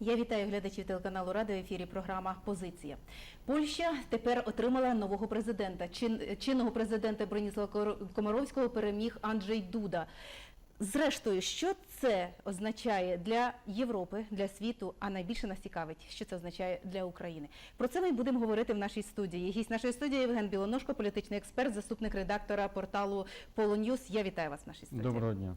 Я вітаю глядачів телеканалу Рада в ефірі. Програма Позиція. Польща тепер отримала нового президента. Чин, чинного президента Броніслава Комаровського переміг Анджей Дуда. Зрештою, що це означає для Європи, для світу, а найбільше нас цікавить, що це означає для України. Про це ми будемо говорити в нашій студії. Гість нашої студії Євген Білоножко, політичний експерт, заступник редактора порталу Полоньюз. Я вітаю вас в нашій студії. Доброго дня.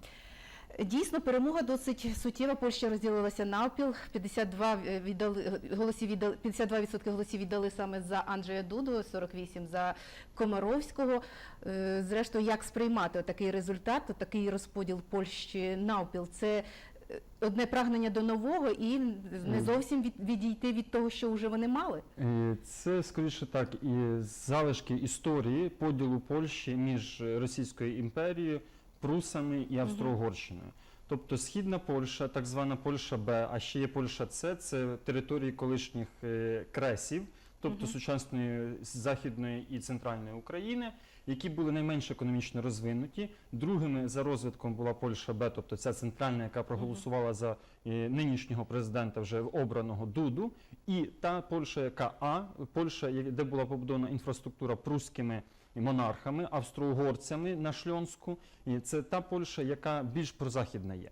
Дійсно, перемога досить суттєва. Польща розділилася навпіл. 52 віддали голосів віддали 52% голосів віддали саме за Анджея Дуду, 48 за Комаровського. Е, Зрештою, як сприймати такий результат, такий розподіл Польщі навпіл? Це е, одне прагнення до нового і не зовсім відійти від того, що вже вони мали. Е, Це скоріше так і залишки історії поділу Польщі між Російською імперією, Прусами і Австро-Угорщиною. Тобто Східна Польща, так звана Польща Б, а ще є Польща С, це території колишніх е, кресів, тобто сучасної західної і центральної України, які були найменш економічно розвинуті. Другими за розвитком була Польща Б, тобто ця центральна, яка проголосувала за е, нинішнього президента, вже обраного Дуду, і та Польща, яка А, Польща, де була побудована інфраструктура прусскими монархами, австро-угорцями на Шльонську. І це та Польща, яка більш прозахідна є.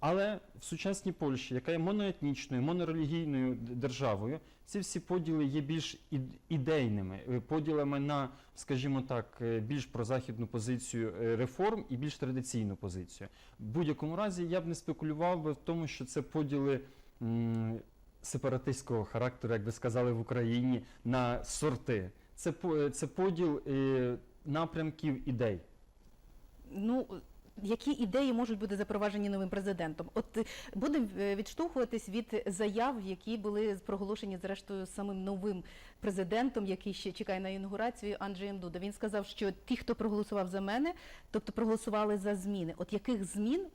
Але в сучасній Польщі, яка є моноетнічною, монорелігійною державою, ці всі поділи є більш ідейними е, поділами на, скажімо так, е, більш прозахідну позицію е, реформ і більш традиційну позицію. В будь-якому разі я б не спекулював би в тому, що це поділи. Сепаратистського характеру, як би сказали в Україні, на сорти. Це, це поділ е, напрямків ідей. Ну які ідеї можуть бути запроваджені новим президентом? От е, будемо е, відштовхуватись від заяв, які були проголошені зрештою самим новим президентом, який ще чекає на інаугурацію Анджеєм Дуда. Він сказав, що ті, хто проголосував за мене, тобто проголосували за зміни. От яких змін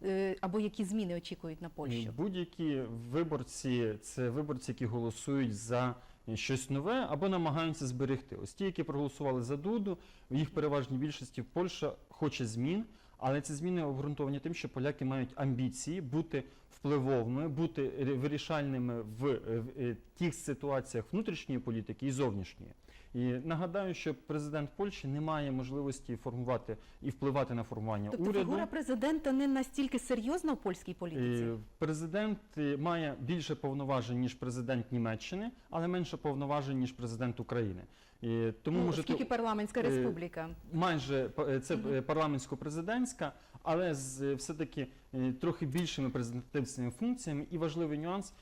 або які зміни очікують на Польщу? Будь-які виборці це виборці, які голосують за щось нове або намагаються зберегти. Ось ті, які проголосували за Дуду, в їх переважній більшості Польща хоче змін, але ці зміни обґрунтовані тим, що поляки мають амбіції бути впливовими, бути вирішальними в, е, тих ситуаціях внутрішньої політики і зовнішньої. І нагадаю, що президент Польщі не має можливості формувати і впливати на формування Тобто уряду. фігура президента не настільки серйозна в польській політиці. Е, Президент е, має більше повноважень ніж президент Німеччини, але менше повноважень ніж президент України. І тому ну, можете оскільки парламентська е, республіка. майже е, це е, парламентсько-президентська, але з все-таки трохи більшими презентативними функціями. І важливий нюанс.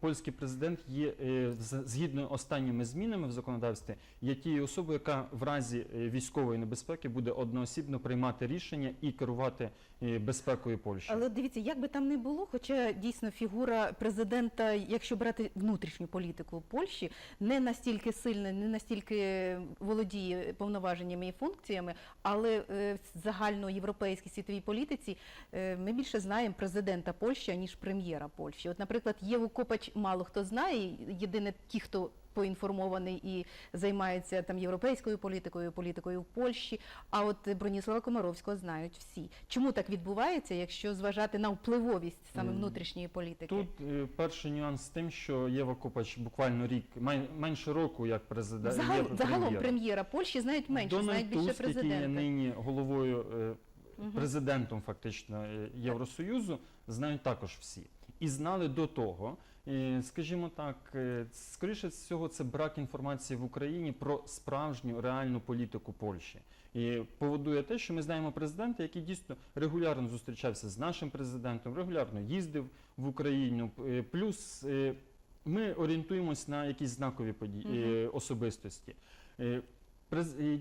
Польський президент є з- згідно останніми змінами в законодавстві, є тією особою, яка в разі військової небезпеки буде одноосібно приймати рішення і керувати е, безпекою Польщі. Але дивіться, як би там не було, хоча дійсно фігура президента, якщо брати внутрішню політику Польщі, не настільки сильна, не настільки володіє повноваженнями і функціями, але е, в загальноєвропейській світовій політиці е, ми більше знаємо президента Польщі, ніж прем'єра Польщі. От, наприклад, Єву Копач мало хто знає, єдине ті, хто поінформований і займається там європейською політикою, політикою в Польщі. А от Броніслава Комаровського знають всі. Чому так відбувається, якщо зважати на впливовість саме внутрішньої політики? Тут е, перший нюанс з тим, що Єва Копач буквально рік, менше року як президент. Загал, загалом прем'єра Польщі знають менше, Дональд знають більше Туск, який є нині головою, е, президентом фактично е, Євросоюзу, знають також всі. І знали до того, скажімо так, е, скоріше всього, це брак інформації в Україні про справжню реальну політику Польщі. І поводує те, що ми знаємо президента, який дійсно регулярно зустрічався з нашим президентом, регулярно їздив в Україну. Е, Плюс е, ми орієнтуємось на якісь знакові події е, особистості.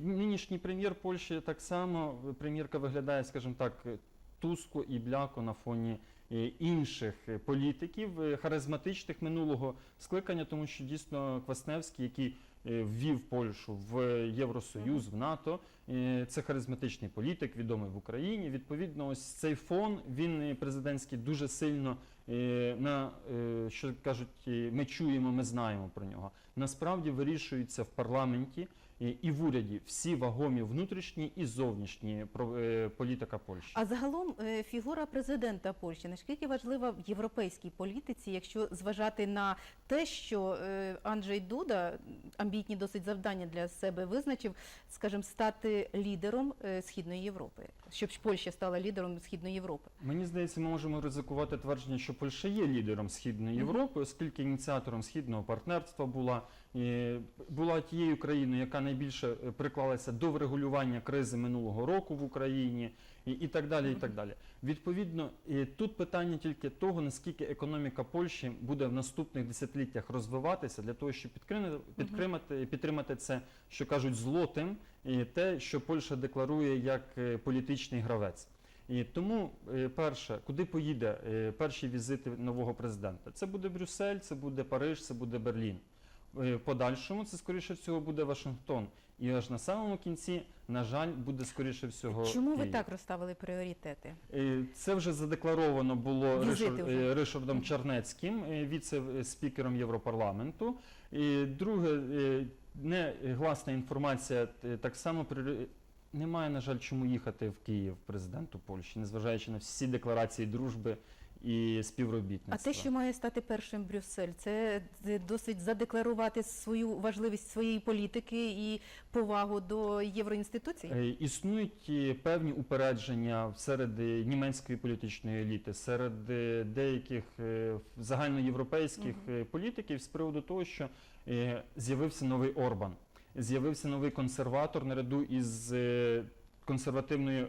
Нинішній прем'єр Польщі так само, прем'єрка виглядає, скажімо так, тускло і бляко на фоні інших е, політиків, е, харизматичних минулого скликання, тому що дійсно Квасневський, який е, ввів Польщу в Євросоюз, в НАТО, е, це харизматичний політик, відомий в Україні. Відповідно, ось цей фон він е, президентський дуже сильно е, на е, що кажуть, е, ми чуємо, ми знаємо про нього. Насправді вирішується в парламенті. І, в уряді всі вагомі внутрішні і зовнішні про- е, політика Польщі. А загалом е, фігура президента Польщі наскільки важлива в європейській політиці, якщо зважати на те, що е, Анджей Дуда амбітні досить завдання для себе визначив, скажімо, стати лідером східної Європи, щоб Польща стала лідером східної Європи. Мені здається, ми можемо ризикувати твердження, що Польща є лідером Східної Європи, оскільки ініціатором східного партнерства була, була тією країною, яка найбільше е, приклалася до врегулювання кризи минулого року в Україні, і, і так далі. І так далі. Відповідно, і тут питання тільки того, наскільки економіка Польщі буде в наступних десятиліттях розвиватися для того, щоб підтримати, підтримати, це, що кажуть, злотим, і те, що Польща декларує як е, політичний гравець. І тому, е, перше, куди поїде е, перші візити нового президента? Це буде Брюссель, це буде Париж, це буде Берлін. Е, подальшому це скоріше всього буде Вашингтон. І аж на самому кінці, на жаль, буде скоріше всього. Чому ви Київ. так розставили пріоритети? Е, Це вже задекларовано було Ришар- вже. е, Ришардом Чернецьким, віце-спікером Європарламенту. І друге, негласна інформація так само пріорі- немає, на жаль, чому їхати в Київ президенту Польщі, незважаючи на всі декларації дружби і А те, що має стати першим Брюссель, це досить задекларувати свою важливість своєї політики і повагу до євроінституцій. Е, Існують е, певні упередження серед е, німецької політичної еліти, серед деяких загальноєвропейських е, політиків з приводу того, що з'явився новий Орбан, з'явився новий консерватор наряду із консервативною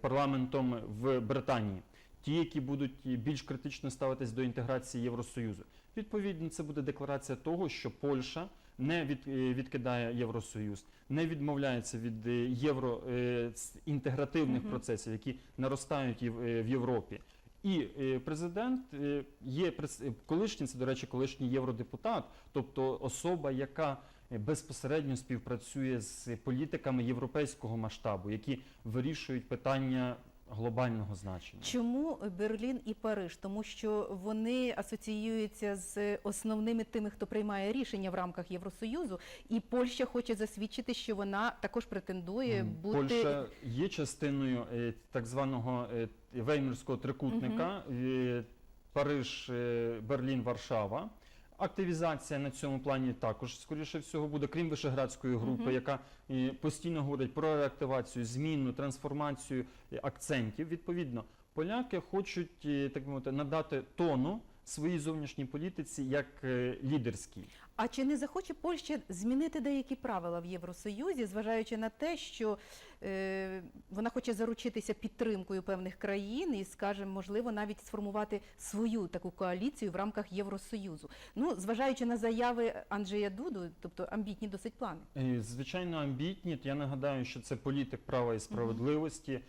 парламентом в Британії. Ті, які будуть більш критично ставитись до інтеграції Євросоюзу. Відповідно, це буде декларація того, що Польща не від, е, відкидає Євросоюз, не відмовляється від е, євро е, Мгм. процесів, які наростають в е, Європі. І президент є колишній, це, до речі, колишній євродепутат, тобто особа, яка безпосередньо співпрацює з політиками європейського масштабу, які вирішують питання глобального значення. Чому Берлін і Париж? Тому що вони асоціюються з основними тими, хто приймає рішення в рамках Євросоюзу, і Польща хоче засвідчити, що вона також претендує бути Польща є частиною е, так званого е, Веймерського трикутника е, Париж, Берлін, Варшава. Активізація на цьому плані також, скоріше всього, буде, крім Вишеградської групи, Мгм. яка е, постійно говорить про реактивацію, зміну, трансформацію акцентів. Відповідно, поляки хочуть е, так мовити, надати тону своїй зовнішній політиці як е, лідерській. А чи не захоче Польща змінити деякі правила в Євросоюзі, зважаючи на те, що е, вона хоче заручитися підтримкою певних країн і, скажімо, можливо, навіть сформувати свою таку коаліцію в рамках Євросоюзу? Ну, зважаючи на заяви Анджея Дуду, тобто амбітні досить плани. Е, Звичайно, амбітні. Я нагадаю, що це політик права і справедливості,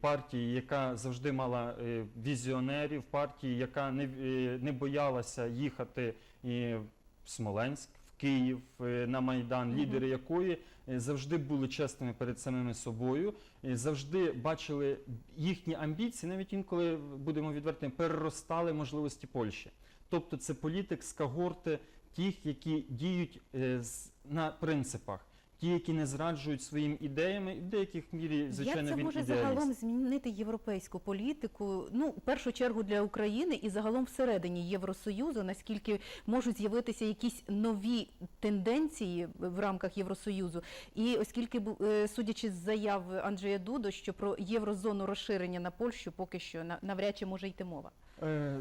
партії, яка завжди мала е, візіонерів, партії, яка не, е, не боялася їхати і в Смоленськ, в Київ е, на Майдан, лідери якої е, завжди були чесними перед самими собою, е, завжди бачили їхні амбіції, навіть інколи будемо відвертими, переростали можливості Польщі. Тобто це політик з когорти тих, які діють на принципах, ті, які не зраджують своїм ідеями, і в деяких мірі, звичайно, Як це він може ідеаліст. загалом змінити європейську політику? Ну, в першу чергу для України і загалом всередині Євросоюзу, наскільки можуть з'явитися якісь нові тенденції в рамках Євросоюзу? І оскільки е, судячи з заяв Анджея Дудо, що про єврозону розширення на Польщу поки що на- навряд чи може йти мова. Е,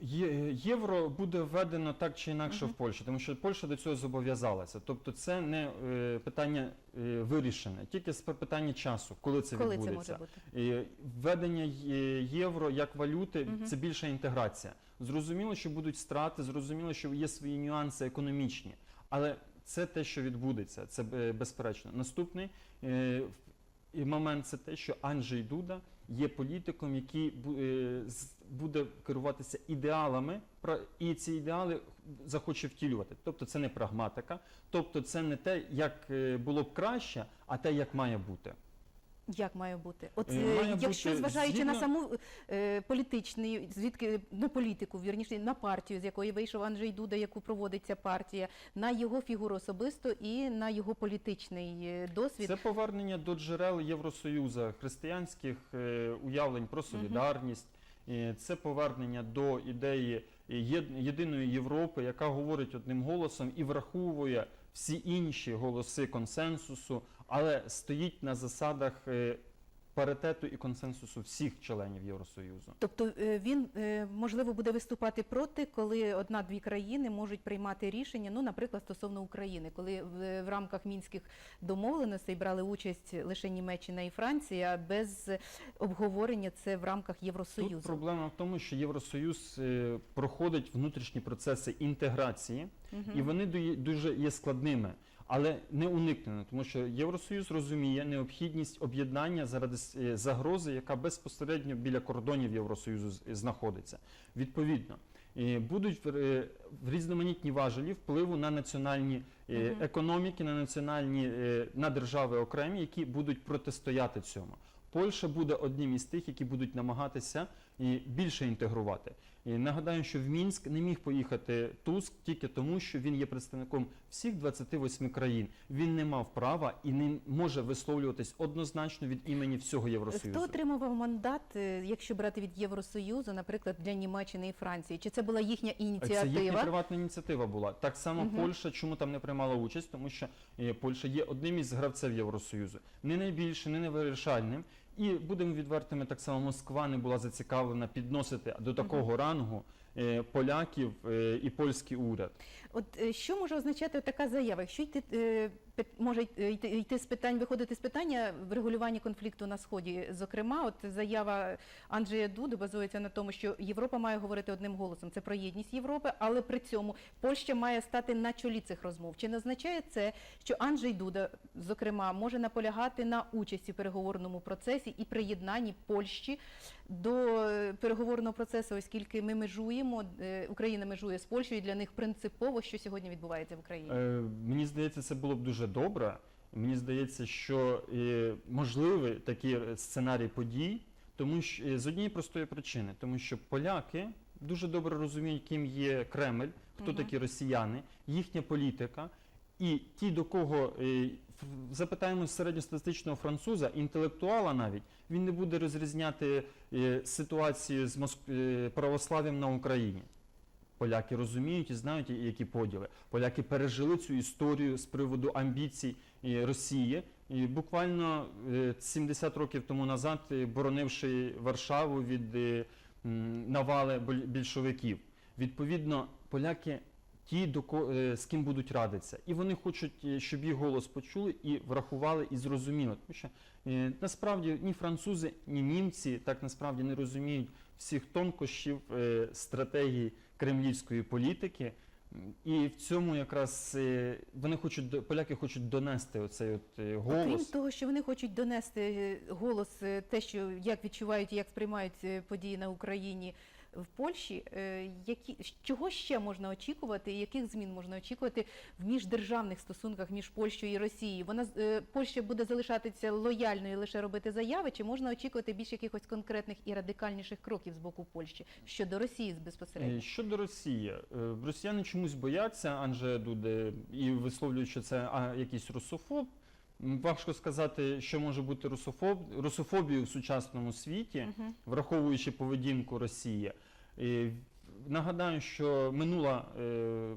є- Євро буде введено так чи інакше в Польщі, тому що Польща до цього зобов'язалася. Тобто це не е, питання е, вирішене, тільки з питання часу, коли це Коли це відбудеться. може бути? І Введення є- євро як валюти Мгм. це більша інтеграція. Зрозуміло, що будуть страти, зрозуміло, що є свої нюанси економічні, але це те, що відбудеться, це е, безперечно. Наступний е, в- і момент це те, що Анджей Дуда є політиком, який е, буде керуватися ідеалами, і ці ідеали захоче втілювати. Тобто це не прагматика, тобто це не те, як е, було б краще, а те, як має бути. Як має бути? От Е, е, має якщо бути зважаючи на саму е, політичний, звідки на політику, вірніше на партію, з якої вийшов Анджей Дуда, яку проводить ця партія, на його фігуру особисто і на його політичний е, досвід. Це повернення до джерел Євросоюзу, християнських е, уявлень про солідарність. Це повернення до ідеї єд- єдиної Європи, яка говорить одним голосом і враховує всі інші голоси консенсусу, але стоїть на засадах е, паритету і консенсусу всіх членів Євросоюзу. Тобто е, він е, можливо буде виступати проти, коли одна-дві країни можуть приймати рішення, ну, наприклад, стосовно України, коли в, рамках мінських домовленостей брали участь лише Німеччина і Франція, без обговорення це в рамках Євросоюзу. Тут проблема в тому, що Євросоюз проходить внутрішні процеси інтеграції, і вони дуже є складними, але не уникнено, тому що Євросоюз розуміє необхідність об'єднання заради е, загрози, яка безпосередньо біля кордонів Євросоюзу знаходиться. Відповідно. е, Будуть е, різноманітні важелі впливу на національні економіки, на національні на держави окремі, які будуть протистояти цьому. Польща буде одним із тих, які будуть намагатися і більше інтегрувати. І нагадаю, що в Мінськ не міг поїхати Туск тільки тому, що він є представником всіх 28 країн. Він не мав права і не може висловлюватись однозначно від імені всього Євросоюзу. Хто отримував мандат, е, якщо брати від Євросоюзу, наприклад, для Німеччини і Франції? Чи це була їхня Це їхня ініціатива? приватна ініціатива була. Так само Мгм. Польща, чому там не приймала участь, тому що е, Польща є одним із гравців Євросоюзу. Не найбільше, не найвирішальним. І будемо відвертими, так само Москва не була зацікавлена підносити до такого рангу поляків е, і польський уряд. От е, що може означати така заява? Якщо йти е, може йти, з питань, виходити з питання врегулювання конфлікту на сході, зокрема, от заява Анджея Дуди базується на тому, що Європа має говорити одним голосом. Це про єдність Європи, але при цьому Польща має стати на чолі цих розмов. Чи не означає це, що Анджей Дуда, зокрема, може наполягати на участі в переговорному процесі і приєднанні Польщі до е, переговорного процесу, оскільки ми межуємо, е, Україна межує з Польщею, і для них принципово, що сьогодні відбувається в Україні. Е, Мені здається, це було б дуже добре. Мені здається, що е, можливий такий сценарій подій, тому що е, з однієї простої причини, тому що поляки дуже добре розуміють, ким є Кремль, хто угу. такі росіяни, їхня політика. І ті, до кого е, запитаємо середньостатистичного француза, інтелектуала навіть, він не буде розрізняти е, ситуацію з Моск... е, православ'ям на Україні. Поляки розуміють і знають, які поділи. Поляки пережили цю історію з приводу амбіцій Росії. І буквально е, 70 років тому назад, боронивши Варшаву від навали більшовиків. Відповідно, поляки ті, до ко- е, з ким будуть радитися. І вони хочуть, е, щоб їх голос почули і врахували і зрозуміли. Тому що е, насправді ні французи, ні німці так насправді не розуміють всіх тонкощів стратегії кремлівської політики. І в цьому якраз вони хочуть поляки хочуть донести оцей от е, Окрім голос. того, що вони хочуть донести голос, те, що як відчувають як сприймають події на Україні в Польщі, е, які чого ще можна очікувати, яких змін можна очікувати в міждержавних стосунках між Польщею і Росією? Вона з- е, Польща буде залишатися лояльною і лише робити заяви, чи можна очікувати більш якихось конкретних і радикальніших кроків з боку Польщі щодо Росії безпосередньо? Е, Щодо Росії, росіяни чомусь бояться Анджея Дуди і висловлюють, що це якийсь русофоб. Важко сказати, що може бути русофоб, русофобією в сучасному світі, враховуючи поведінку Росії. Нагадаю, що минула, е,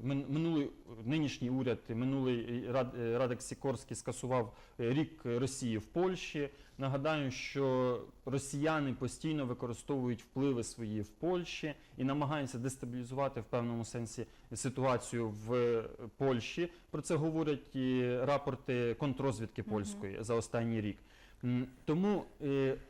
минулий нинішній уряд, минулий Рад, е, Радек Сікорський скасував е, рік Росії в Польщі. Нагадаю, що росіяни постійно використовують впливи свої в Польщі і намагаються дестабілізувати в певному сенсі ситуацію в Польщі. Про це говорять і рапорти контррозвідки Мгм. польської за останній рік. Тому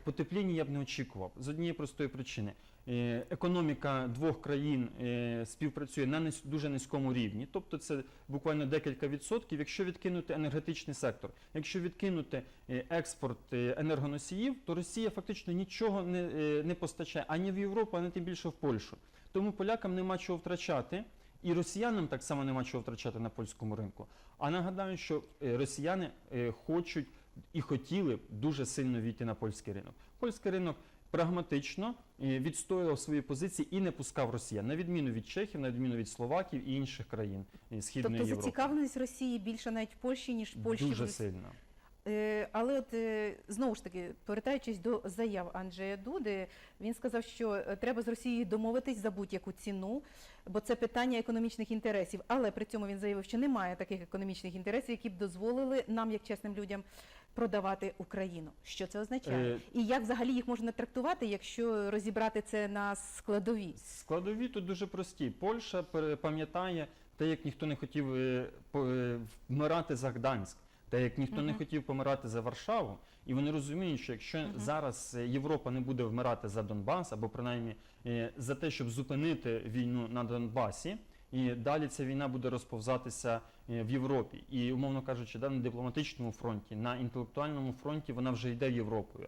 потепління я б не очікував з однієї простої причини. Е, Економіка двох країн е, співпрацює на дуже низькому рівні, тобто це буквально декілька відсотків. Якщо відкинути енергетичний сектор, якщо відкинути е, експорт енергоносіїв, то Росія фактично нічого не, не постачає ані в Європу, ані тим більше в Польщу. Тому полякам нема чого втрачати. І росіянам так само нема чого втрачати на польському ринку. А нагадаю, що росіяни хочуть і хотіли б дуже сильно війти на польський ринок. Польський ринок прагматично е, відстоював свої позиції і не пускав росіян, на відміну від Чехів, на відміну від Словаків і інших країн е, Східної Тобто Європи. зацікавленість Росії більше навіть в Польщі, ніж в Польщі Дуже сильно. Е, Але от знову ж таки, повертаючись до заяв Анджея Дуди, він сказав, що треба з Росією домовитись за будь-яку ціну, бо це питання економічних інтересів. Але при цьому він заявив, що немає таких економічних інтересів, які б дозволили нам, як чесним людям, продавати Україну. Що це означає? Е, І як взагалі їх можна трактувати, якщо розібрати це на складові? Складові тут дуже прості. Польща пам'ятає те, як ніхто не хотів е, е, вмирати за Гданськ, те, як ніхто не хотів помирати за Варшаву. І вони розуміють, що якщо Мгм. зараз е, Європа не буде вмирати за Донбас, або принаймні е, за те, щоб зупинити війну на Донбасі, і далі ця війна буде розповзатися е, в Європі. І, умовно кажучи, да, на дипломатичному фронті, на інтелектуальному фронті вона вже йде Європою.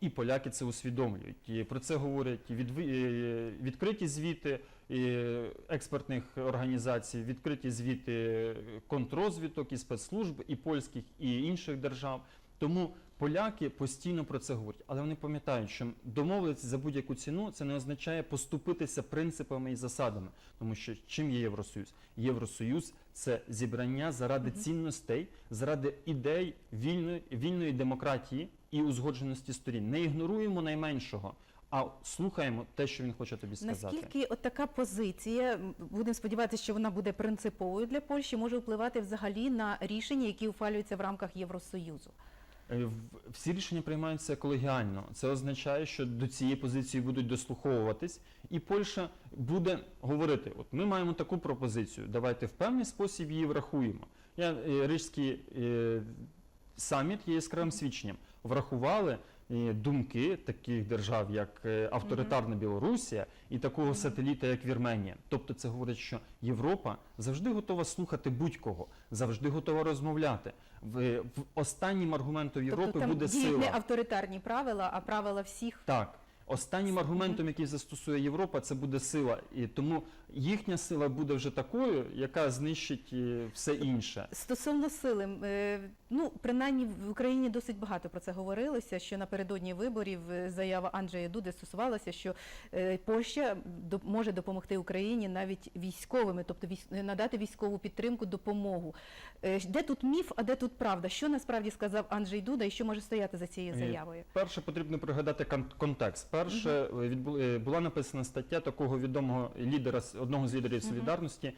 І поляки це усвідомлюють. І про це говорять відви- е, відкриті звіти експертних організацій, відкриті звіти контрозвіток і спецслужб, і польських, і інших держав. Тому поляки постійно про це говорять, але вони пам'ятають, що домовитися за будь-яку ціну це не означає поступитися принципами і засадами, тому що чим є Євросоюз? Євросоюз це зібрання заради цінностей, заради ідей вільної, вільної демократії і узгодженості сторін. Не ігноруємо найменшого, а слухаємо те, що він хоче тобі сказати. Наскільки от така позиція, будемо сподіватися, що вона буде принциповою для Польщі, може впливати взагалі на рішення, які ухвалюються в рамках Євросоюзу? Е, Всі рішення приймаються колегіально. Це означає, що до цієї позиції будуть дослуховуватись, і Польща буде говорити: от ми маємо таку пропозицію, давайте в певний спосіб її врахуємо. Я е, Рижський е, саміт є яскравим свідченням. Врахували думки таких держав, як авторитарна Білорусія і такого сателіта, як Вірменія. Тобто, це говорить, що Європа завжди готова слухати будь-кого, завжди готова розмовляти. В, в останнім аргументом Європи тобто там буде діють сила. не авторитарні правила, а правила всіх. Так. Останнім аргументом, який застосує Європа, це буде сила. І тому їхня сила буде вже такою, яка знищить е, все інше. Стосовно сили, е, ну принаймні в Україні досить багато про це говорилося. Що напередодні виборів е, заява Анджея Дуди стосувалася, що Польща може допомогти Україні навіть військовими, тобто надати військову підтримку, допомогу. Де тут міф, а де тут правда? Що насправді сказав Анджей Дуда і що може стояти за цією заявою? Перше потрібно пригадати кон- контекст. Перше е, е, була написана стаття такого відомого лідера одного з лідерів солідарності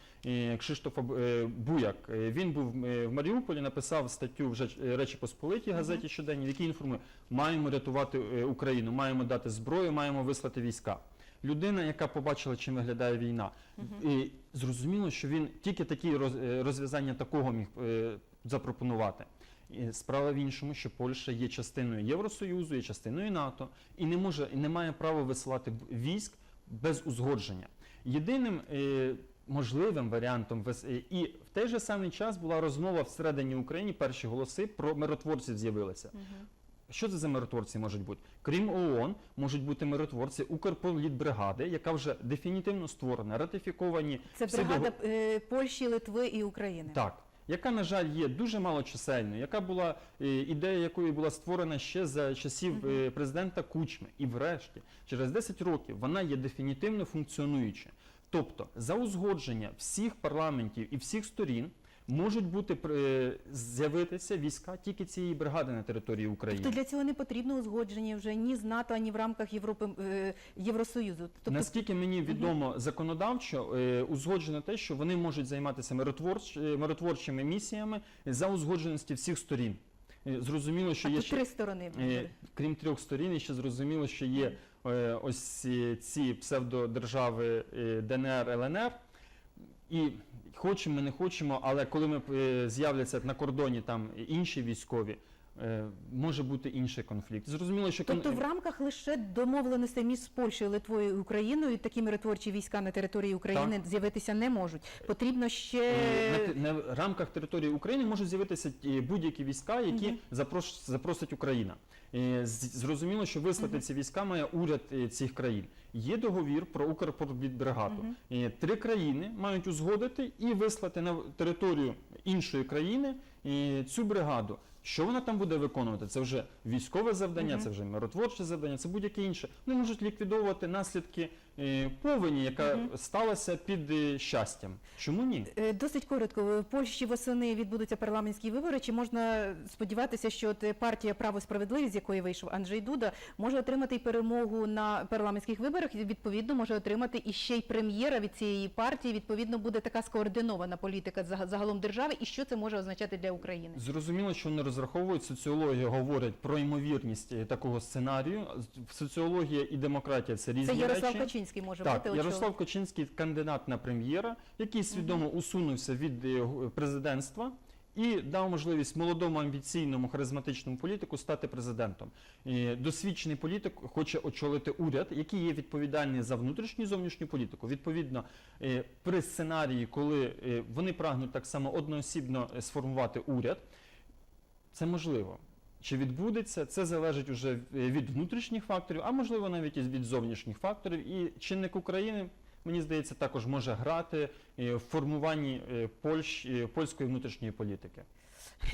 Кшиштофа е, Буяк. Він був в Маріуполі, написав статтю вже Речі Посполитій газеті щоденній, в якій інформує, маємо рятувати Україну, маємо дати зброю, маємо вислати війська. Людина, яка побачила, чим виглядає війна, і зрозуміло, що він тільки такі роз- розв'язання такого міг запропонувати. Справа в іншому, що Польща є частиною Євросоюзу, є частиною НАТО і не може і не має права висилати військ без узгодження. Єдиним е, можливим варіантом е, і в той же самий час була розмова всередині України. Перші голоси про миротворців з'явилися. Що це за миротворці можуть бути? Крім ООН, можуть бути миротворці Укрполітбригади, яка вже дефінітивно створена, ратифіковані Це бригада дого- е, Польщі, Литви і України. так, яка, на жаль, є дуже малочисельною, яка була е, ідея якої була створена ще за часів е, президента Кучми. І врешті, через 10 років вона є дефінітивно функціонуюча. Тобто, за узгодження всіх парламентів і всіх сторін можуть бути е, з'явитися війська тільки цієї бригади на території України. Тобто для цього не потрібно узгодження вже ні з НАТО, ані в рамках Європи е, Євросоюзу. Тобто Наскільки мені відомо законодавчо, е, узгоджено те, що вони можуть займатися миротворч, е, миротворчими місіями за узгодженості всіх сторін. Зрозуміло, що а є тут ще три сторони. е, крім трьох сторін, ще зрозуміло, що є е, ось ці, ці псевдодержави е, ДНР, ЛНР. І хочемо, ми не хочемо, але коли ми е, з'являться на кордоні там інші військові, може бути інший конфлікт. Зрозуміло, що кон- Тобто в рамках лише домовленостей між Польщею, Литвою і Україною такі миротворчі війська на території України з'явитися не можуть. Потрібно ще Е, На, на рамках території України можуть з'явитися ті- будь-які війська, які Мгм. запрош, запросить Україна. Е, з- Зрозуміло, що вислати ці війська має уряд е, цих країн. Є договір про Укрпортбригаду. Е, Три країни мають узгодити і вислати на територію іншої країни е, цю бригаду. Що вона там буде виконувати? Це вже військове завдання, це вже миротворче завдання, це будь-яке інше. Вони можуть ліквідовувати наслідки е, повені, яка сталася під е, щастям. Чому ні? Е, Досить коротко. В Польщі восени відбудуться парламентські вибори. Чи можна сподіватися, що от е, партія Право і справедливість, з якої вийшов Анджей Дуда, може отримати й перемогу на парламентських виборах? І відповідно може отримати і ще й прем'єра від цієї партії. Відповідно, буде така скоординована політика зага- загалом держави. І що це може означати для України? Зрозуміло, що вони розраховують. Соціологія говорить про ймовірність е, такого сценарію. З- Соціологія і демократія це різні Це Ярослав речі. Качинський може Так, бути очолив. Ярослав Кочинський кандидат на прем'єра, який свідомо усунувся від е, президентства. І дав можливість молодому амбіційному харизматичному політику стати президентом. І досвідчений політик хоче очолити уряд, який є відповідальний за внутрішню і зовнішню політику. Відповідно, е, при сценарії, коли е, вони прагнуть так само одноосібно сформувати уряд, це можливо. Чи відбудеться, це залежить уже е, від внутрішніх факторів, а можливо навіть і від зовнішніх факторів. І чинник України, мені здається, також може грати е, в формуванні е, Польщ, польської внутрішньої політики.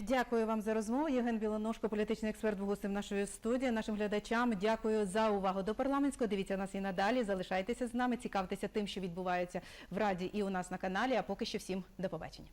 Дякую вам за розмову. Євген Білоножко, політичний експерт, був нашої студії. Нашим глядачам дякую за увагу до парламентського. Дивіться нас і надалі. Залишайтеся з нами, цікавтеся тим, що відбувається в Раді і у нас на каналі. А поки що всім до побачення.